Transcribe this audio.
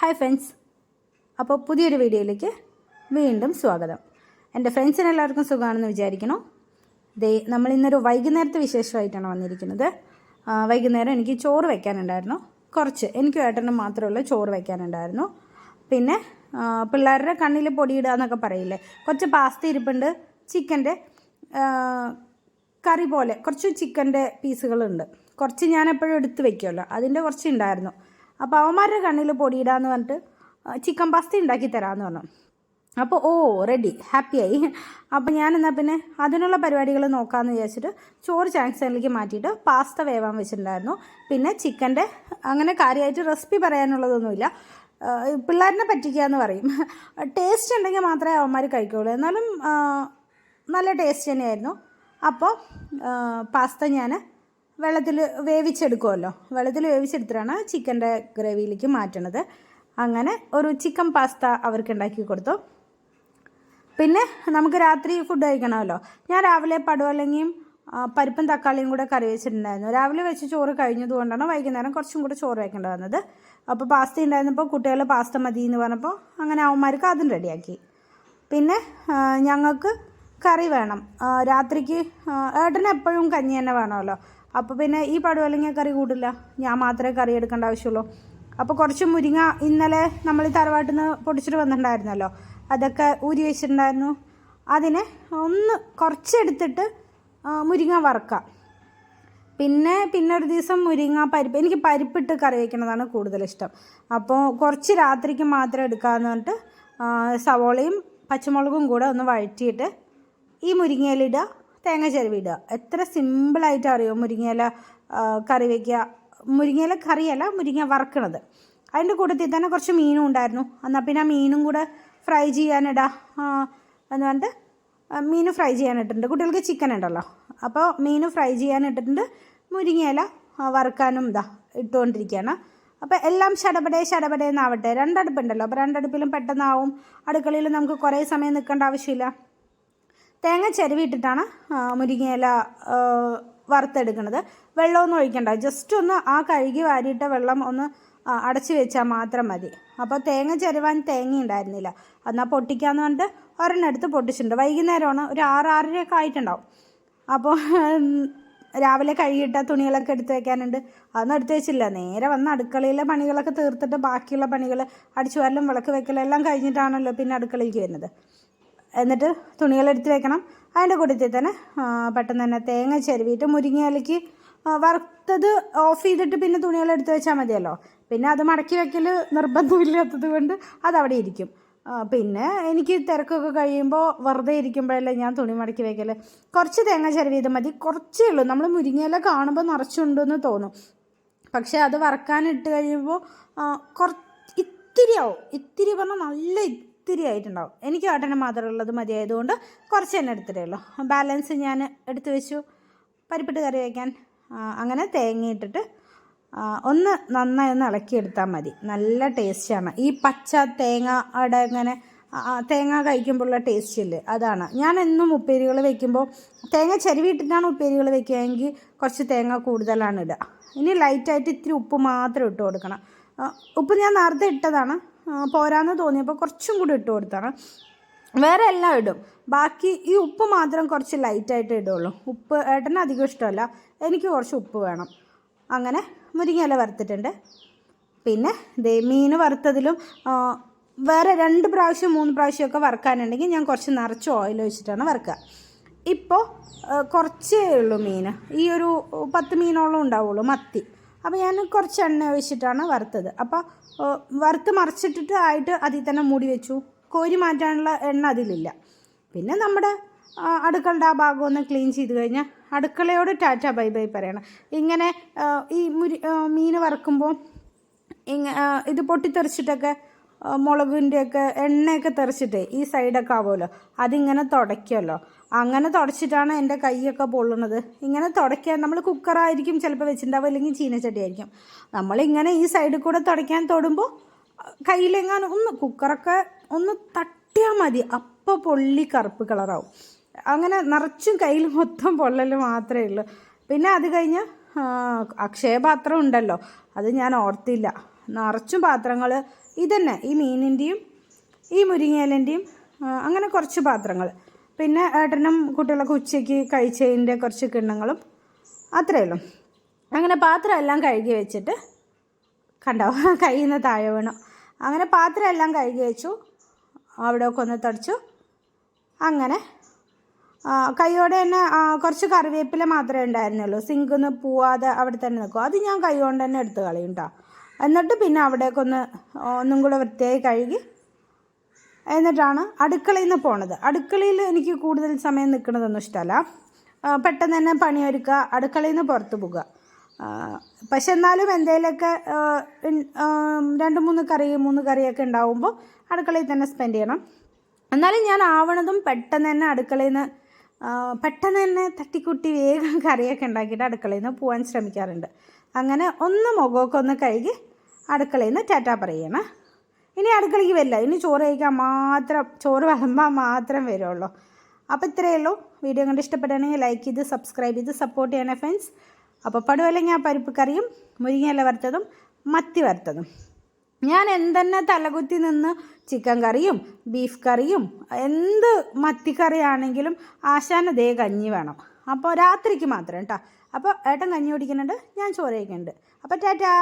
Hi friends അപ്പോൾ പുതിയൊരു വീഡിയോയിലേക്ക് വീണ്ടും സ്വാഗതം. എന്റെ ഫ്രണ്ട്സിന് എല്ലാവർക്കും സുഖമാണെന്ന് വിചാരിക്കണം ദേ നമ്മൾ ഇന്നൊരു വൈകുന്നേരത്തെ വിശേഷമായിട്ടാണ് വന്നിരിക്കുന്നത്. വൈകുന്നേരം എനിക്ക് ചോറ് വയ്ക്കാനുണ്ടായിരുന്നു കുറച്ച് എനിക്കും ഏട്ടനും മാത്രമുള്ള ചോറ് വയ്ക്കാനുണ്ടായിരുന്നു പിന്നെ പിള്ളേരുടെ കണ്ണിൽ പൊടിയിടുക എന്നൊക്കെ പറയില്ലേ? കുറച്ച് പാസ്ത ഇരിപ്പുണ്ട് ചിക്കന്റെ കറി പോലെ കുറച്ച് ചിക്കന്റെ പീസുകളുണ്ട് കുറച്ച് ഞാൻ എപ്പോഴും എടുത്ത് വയ്ക്കുമല്ലോ അതിന്റെ കുറച്ച് ഉണ്ടായിരുന്നു. അപ്പോൾ അവന്മാരുടെ കണ്ണിൽ പൊടിയിടാന്ന് പറഞ്ഞിട്ട് ചിക്കൻ പസ്തി ഉണ്ടാക്കി തരാമെന്ന് പറഞ്ഞു. അപ്പോൾ ഓ റെഡി ഹാപ്പിയായി അപ്പോൾ ഞാൻ എന്നാൽ പിന്നെ അതിനുള്ള പരിപാടികൾ നോക്കാമെന്ന് വിചാരിച്ചിട്ട് ചോറ് ചാൻസലിലേക്ക് മാറ്റിയിട്ട് പാസ്ത വേവാൻ വെച്ചിട്ടുണ്ടായിരുന്നു. പിന്നെ ചിക്കന്റെ അങ്ങനെ കാര്യമായിട്ട് റെസിപ്പി പറയാനുള്ളതൊന്നുമില്ല. പിള്ളേരിനെ പറ്റിക്കുക എന്ന് പറയും. ടേസ്റ്റ് ഉണ്ടെങ്കിൽ മാത്രമേ അവന്മാർ കഴിക്കുകയുള്ളൂ എന്നാലും നല്ല ടേസ്റ്റ് തന്നെയായിരുന്നു. അപ്പോൾ പാസ്ത ഞാൻ വെള്ളത്തിൽ വേവിച്ചെടുക്കുമല്ലോ. വെള്ളത്തിൽ വേവിച്ചെടുത്തിട്ടാണ് ചിക്കന്റെ ഗ്രേവിയിലേക്ക് മാറ്റണത്. അങ്ങനെ ഒരു ചിക്കൻ പാസ്ത അവർക്ക് ഉണ്ടാക്കി കൊടുത്തു. പിന്നെ നമുക്ക് രാത്രി ഫുഡ് കഴിക്കണമല്ലോ. ഞാൻ രാവിലെ പടുവലങ്ങിയും പരിപ്പും തക്കാളിയും കൂടെ കറി വെച്ചിട്ടുണ്ടായിരുന്നു. രാവിലെ വെച്ച് ചോറ് കഴിഞ്ഞതുകൊണ്ടാണ് വൈകുന്നേരം കുറച്ചും കൂടെ ചോറ് വയ്ക്കേണ്ടി വന്നത്. അപ്പോൾ പാസ്ത ഉണ്ടായിരുന്നപ്പോൾ കുട്ടികൾ പാസ്ത മതി എന്ന് പറഞ്ഞപ്പോൾ അങ്ങനെ അവന്മാർക്ക് അതും റെഡിയാക്കി. പിന്നെ ഞങ്ങൾക്ക് കറി വേണം. രാത്രിക്ക് ഏട്ടന് എപ്പോഴും കഞ്ഞി തന്നെ വേണമല്ലോ. അപ്പോൾ പിന്നെ ഈ പടുവലങ്ങ കറി കൂടില്ല. ഞാൻ മാത്രമേ കറി എടുക്കേണ്ട ആവശ്യമുള്ളൂ. അപ്പോൾ കുറച്ച് മുരിങ്ങ ഇന്നലെ നമ്മൾ തറവാട്ടിൽ നിന്ന് പൊടിച്ചിട്ട് വന്നിട്ടുണ്ടായിരുന്നല്ലോ. അതൊക്കെ ഊരി വെച്ചിട്ടുണ്ടായിരുന്നു. അതിനെ ഒന്ന് കുറച്ചെടുത്തിട്ട് മുരിങ്ങ വറുക്കാം. പിന്നെ പിന്നെ ഒരു ദിവസം മുരിങ്ങ പരിപ്പ് എനിക്ക് പരിപ്പിട്ട് കറി വയ്ക്കുന്നതാണ് കൂടുതലിഷ്ടം അപ്പോൾ കുറച്ച് രാത്രിക്ക് മാത്രം എടുക്കാമെന്ന് പറഞ്ഞിട്ട് സവോളയും പച്ചമുളകും കൂടെ ഒന്ന് വഴറ്റിയിട്ട് ഈ മുരിങ്ങയിലിടുക. തേങ്ങ ചിരവിടുക എത്ര സിമ്പിളായിട്ട് അറിയോ മുരിങ്ങയില കറി വയ്ക്കുക മുരിങ്ങയില കറിയല്ല മുരിങ്ങ വറക്കണത്. അതിന്റെ കൂട്ടത്തിൽ തന്നെ കുറച്ച് മീനും ഉണ്ടായിരുന്നു. എന്നാൽ പിന്നെ ആ മീനും കൂടെ ഫ്രൈ ചെയ്യാനിടാ. എന്ന് പറഞ്ഞിട്ട് മീൻ ഫ്രൈ ചെയ്യാനിട്ടിട്ടുണ്ട്. കുട്ടികൾക്ക് ചിക്കൻ ഉണ്ടല്ലോ. അപ്പോൾ മീൻ ഫ്രൈ ചെയ്യാനിട്ടിട്ടുണ്ട്. മുരിങ്ങയില വറുക്കാനും ഇതാ ഇട്ടുകൊണ്ടിരിക്കുകയാണ്. അപ്പോൾ എല്ലാം ശടപടേ ശടപടേ എന്നാവട്ടെ രണ്ടടുപ്പുണ്ടല്ലോ. അപ്പോൾ രണ്ടടുപ്പിലും പെട്ടെന്നാവും. അടുക്കളയിൽ നമുക്ക് കുറേ സമയം നിൽക്കേണ്ട ആവശ്യമില്ല. തേങ്ങ ചിരവിയിട്ടിട്ടാണ് മുരിങ്ങയില വറുത്തെടുക്കുന്നത്. വെള്ളമൊന്നും ഒഴിക്കണ്ട. ജസ്റ്റ് ഒന്ന് ആ കഴുകി വാരിയിട്ട വെള്ളം ഒന്ന് അടച്ചു വെച്ചാൽ മാത്രം മതി. അപ്പോൾ തേങ്ങ ചിരവാൻ തേങ്ങ ഉണ്ടായിരുന്നില്ല. എന്നാൽ പൊട്ടിക്കാന്ന് പറഞ്ഞിട്ട് ഒരെണ്ണം എടുത്ത് പൊട്ടിച്ചിട്ടുണ്ട്. വൈകുന്നേരമാണ് ഒരു ആറ് ആറരയൊക്കെ ആയിട്ടുണ്ടാവും. അപ്പോൾ രാവിലെ കഴുകിയിട്ട തുണികളൊക്കെ എടുത്ത് വെക്കാനുണ്ട്. അതൊന്നും എടുത്ത് വെച്ചില്ല. നേരെ വന്ന് അടുക്കളയിലെ പണികളൊക്കെ തീർത്തിട്ട് ബാക്കിയുള്ള പണികൾ അടിച്ചു വരലും വിളക്ക് വെക്കലും എല്ലാം കഴിഞ്ഞിട്ടാണല്ലോ പിന്നെ അടുക്കളയിലേക്ക് വരുന്നത്. എന്നിട്ട് തുണികളെടുത്ത് വെക്കണം. അതിന്റെ കൂട്ടത്തിൽ തന്നെ പെട്ടെന്ന് തന്നെ തേങ്ങ ചെരുവിയിട്ട് മുരിങ്ങയിലേക്ക് വറുത്തത് ഓഫ് ചെയ്തിട്ട് പിന്നെ തുണികളെടുത്ത് വെച്ചാൽ മതിയല്ലോ. പിന്നെ അത് മടക്കി വെക്കൽ നിർബന്ധമില്ലാത്തത് കൊണ്ട് അതവിടെ ഇരിക്കും. പിന്നെ എനിക്ക് തിരക്കൊക്കെ കഴിയുമ്പോൾ വെറുതെ ഇരിക്കുമ്പോഴല്ലേ ഞാൻ തുണി മടക്കി വെക്കൽ കുറച്ച് തേങ്ങ ചെരുവിയത് മതി. കുറച്ചേ ഉള്ളൂ. നമ്മൾ മുരിങ്ങയില കാണുമ്പോൾ നിറച്ചുണ്ടെന്ന് തോന്നും. പക്ഷേ അത് വറക്കാനിട്ട് കഴിയുമ്പോൾ കുറ ഇത്തിരി ആവും. ഇത്തിരി പറഞ്ഞാൽ നല്ല ഇത്തിരി ആയിട്ടുണ്ടാവും. എനിക്ക് ഒട്ടന മാത്രം ഉള്ളത് മതിയായതുകൊണ്ട് കുറച്ച് തന്നെ എടുത്തിട്ടേ ഉള്ളൂ. ബാലൻസ് ഞാൻ എടുത്തു വെച്ചു. പരിപ്പിട്ട് കറി വയ്ക്കാൻ അങ്ങനെ തേങ്ങയിട്ടിട്ട് ഒന്ന് നന്നായി ഒന്ന് ഇളക്കിയെടുത്താൽ മതി. നല്ല ടേസ്റ്റാണ് ഈ പച്ച തേങ്ങ അവിടെ ഇങ്ങനെ തേങ്ങ കഴിക്കുമ്പോഴുള്ള ടേസ്റ്റ് ഇല്ലേ? അതാണ്. ഞാൻ എന്നും ഉപ്പേരികൾ വെക്കുമ്പോൾ തേങ്ങ ചെരുവിയിട്ടിട്ടാണ് ഉപ്പേരികൾ വെക്കുകയെങ്കിൽ കുറച്ച് തേങ്ങ കൂടുതലാണ് ഇടുക. ഇനി ലൈറ്റായിട്ട് ഇത്തിരി ഉപ്പ് മാത്രം ഇട്ട് കൊടുക്കണം. ഉപ്പ് ഞാൻ നേരത്തെ ഇട്ടതാണ്. പോരാന്ന് തോന്നിയപ്പോൾ കുറച്ചും കൂടി ഇട്ട് കൊടുത്താണ്. വേറെ എല്ലാം ഇടും. ബാക്കി ഈ ഉപ്പ് മാത്രം കുറച്ച് ലൈറ്റായിട്ട് ഇടുള്ളൂ. ഉപ്പ് ഏട്ടന് അധികം ഇഷ്ടമല്ല. എനിക്ക് കുറച്ച് ഉപ്പ് വേണം. അങ്ങനെ മുരിങ്ങയില വറുത്തിട്ടുണ്ട്. പിന്നെ ദേ മീൻ വറുത്തതിലും വേറെ രണ്ട് പ്രാവശ്യം മൂന്ന് പ്രാവശ്യമൊക്കെ വറുക്കാനുണ്ടെങ്കിൽ ഞാൻ കുറച്ച് നിറച്ച് ഓയിൽ വെച്ചിട്ടാണ് വറുക്കുക. ഇപ്പോൾ കുറച്ചേ ഉള്ളൂ മീൻ. ഈ ഒരു പത്ത് മീനോളം ഉണ്ടാവുള്ളൂ മത്തി. അപ്പോൾ ഞാൻ കുറച്ച് എണ്ണ ഒഴിച്ചിട്ടാണ് വറുത്തത്. അപ്പോൾ വറുത്ത് മറിച്ചിട്ടിട്ട് ആയിട്ട് അതിൽ തന്നെ മൂടി വെച്ചു. കോരി മാറ്റാനുള്ള എണ്ണ അതിലില്ല. പിന്നെ നമ്മുടെ അടുക്കളുടെ ആ ഭാഗം ഒന്ന് ക്ലീൻ ചെയ്ത് കഴിഞ്ഞാൽ അടുക്കളയോട് ടാറ്റ ബൈ ബൈ പറയണം. ഇങ്ങനെ ഈ മുരി മീൻ വറുക്കുമ്പോൾ ഇങ്ങ ഇത് പൊട്ടിത്തെറിച്ചിട്ടൊക്കെ മുളകിന്റെയൊക്കെ എണ്ണയൊക്കെ തെറിച്ചിട്ടേ ഈ സൈഡൊക്കെ ആവുമല്ലോ. അതിങ്ങനെ തുടയ്ക്കുമല്ലോ. അങ്ങനെ തുടച്ചിട്ടാണ് എന്റെ കൈയൊക്കെ പൊള്ളുന്നത്. ഇങ്ങനെ തുടയ്ക്കാൻ നമ്മൾ കുക്കറായിരിക്കും ചിലപ്പോൾ വെച്ചിട്ടുണ്ടാവും അല്ലെങ്കിൽ ചീനച്ചട്ടി ആയിരിക്കും. നമ്മളിങ്ങനെ ഈ സൈഡിൽ കൂടെ തുടയ്ക്കാൻ തൊടുമ്പോൾ കയ്യിലെങ്ങാനും ഒന്ന് കുക്കറൊക്കെ ഒന്ന് തട്ടിയാൽ മതി. അപ്പോൾ പൊള്ളി കറുപ്പ് കളറാവും അങ്ങനെ നിറച്ചും കയ്യിൽ മൊത്തം പൊള്ളൽ മാത്രമേ ഉള്ളൂ. പിന്നെ അത് കഴിഞ്ഞ് അക്ഷയപാത്രം ഉണ്ടല്ലോ. അത് ഞാൻ ഓർത്തില്ല. നിറച്ചും പാത്രങ്ങൾ ഇതന്നെ ഈ മീനിന്റെയും ഈ മുരിങ്ങയിലന്റെയും അങ്ങനെ കുറച്ച് പാത്രങ്ങൾ. പിന്നെ ഏട്ടനും കുട്ടികളൊക്കെ ഉച്ചയ്ക്ക് കഴിച്ചതിന്റെ കുറച്ച് കിണ്ണങ്ങളും അത്രയേ ഉള്ളൂ. അങ്ങനെ പാത്രം എല്ലാം കഴുകി വെച്ചിട്ട് കണ്ടോ കയ്യിൽ നിന്ന് താഴെ വീണു. അങ്ങനെ പാത്രം എല്ലാം കഴുകി വെച്ചു അവിടെ ഒക്കെ ഒന്ന് തുടച്ചു. അങ്ങനെ കൈയോടെ തന്നെ കുറച്ച് കറിവേപ്പില മാത്രമേ ഉണ്ടായിരുന്നുള്ളൂ. സിങ്ക് ഒന്ന് പോവാതെ അവിടെ തന്നെ നിൽക്കും. അത് ഞാൻ കൈ കൊണ്ട് തന്നെ എടുത്ത് കളയും കേട്ടോ എന്നിട്ട് പിന്നെ അവിടേക്കൊന്ന് ഒന്നും കൂടെ വൃത്തിയായി കഴുകി. എന്നിട്ടാണ് അടുക്കളയിൽ നിന്ന് പോണത്. അടുക്കളയിൽ എനിക്ക് കൂടുതൽ സമയം നിൽക്കുന്നതൊന്നും ഇഷ്ടമല്ല പെട്ടെന്ന് തന്നെ പണിയൊരുക്കുക അടുക്കളയിൽ നിന്ന് പുറത്ത് പോകുക പക്ഷെ എന്നാലും ആ, രണ്ട് മൂന്ന് കറി മൂന്ന് കറിയൊക്കെ ഉണ്ടാവുമ്പോൾ അടുക്കളയിൽ തന്നെ സ്പെൻഡ് ചെയ്യണം. എന്നാലും ഞാൻ ആവണതും പെട്ടെന്ന് തന്നെ അടുക്കളയിൽ നിന്ന് പെട്ടെന്ന് തന്നെ തട്ടിക്കുട്ടി വേഗം കറിയൊക്കെ ഉണ്ടാക്കിയിട്ട് അടുക്കളയിൽ നിന്ന് പോകാൻ ശ്രമിക്കാറുണ്ട്. അങ്ങനെ ഒന്ന് മുഖമൊക്കെ ഒന്ന് കഴുകി അടുക്കളയിൽ നിന്ന് ടാറ്റ പറയണം. ഇനി അടുക്കളയ്ക്ക് വരില്ല. ഇനി ചോറ് കഴിക്കാൻ മാത്രം ചോറ് വിളമ്പാൻ മാത്രം വരുള്ളൂ. അപ്പോൾ ഇത്രയേ ഉള്ളൂ. വീഡിയോ കണ്ട് ഇഷ്ടപ്പെട്ടാണെങ്കിൽ ലൈക്ക് ചെയ്ത് സബ്സ്ക്രൈബ് ചെയ്ത് സപ്പോർട്ട് ചെയ്യണേ ഫ്രണ്ട്സ് അപ്പോൾ പടുവല്ലെങ്കിൽ ആ പരിപ്പ് കറിയും മുരിങ്ങയില വറുത്തതും മത്തി വറുത്തതും. ഞാൻ എന്തെന്നെ തലകുത്തി നിന്ന് ചിക്കൻ കറിയും ബീഫ് കറിയും എന്ത് മത്തിക്കറിയാണെങ്കിലും ആശാന ദേ കഞ്ഞി വേണം. അപ്പോൾ രാത്രിക്ക് മാത്രം കേട്ടോ അപ്പോൾ ഏട്ടൻ കഞ്ഞി കുടിക്കുന്നുണ്ട് ഞാൻ ചോറ് കഴിക്കുന്നുണ്ട്. അപ്പോൾ ടാറ്റാ!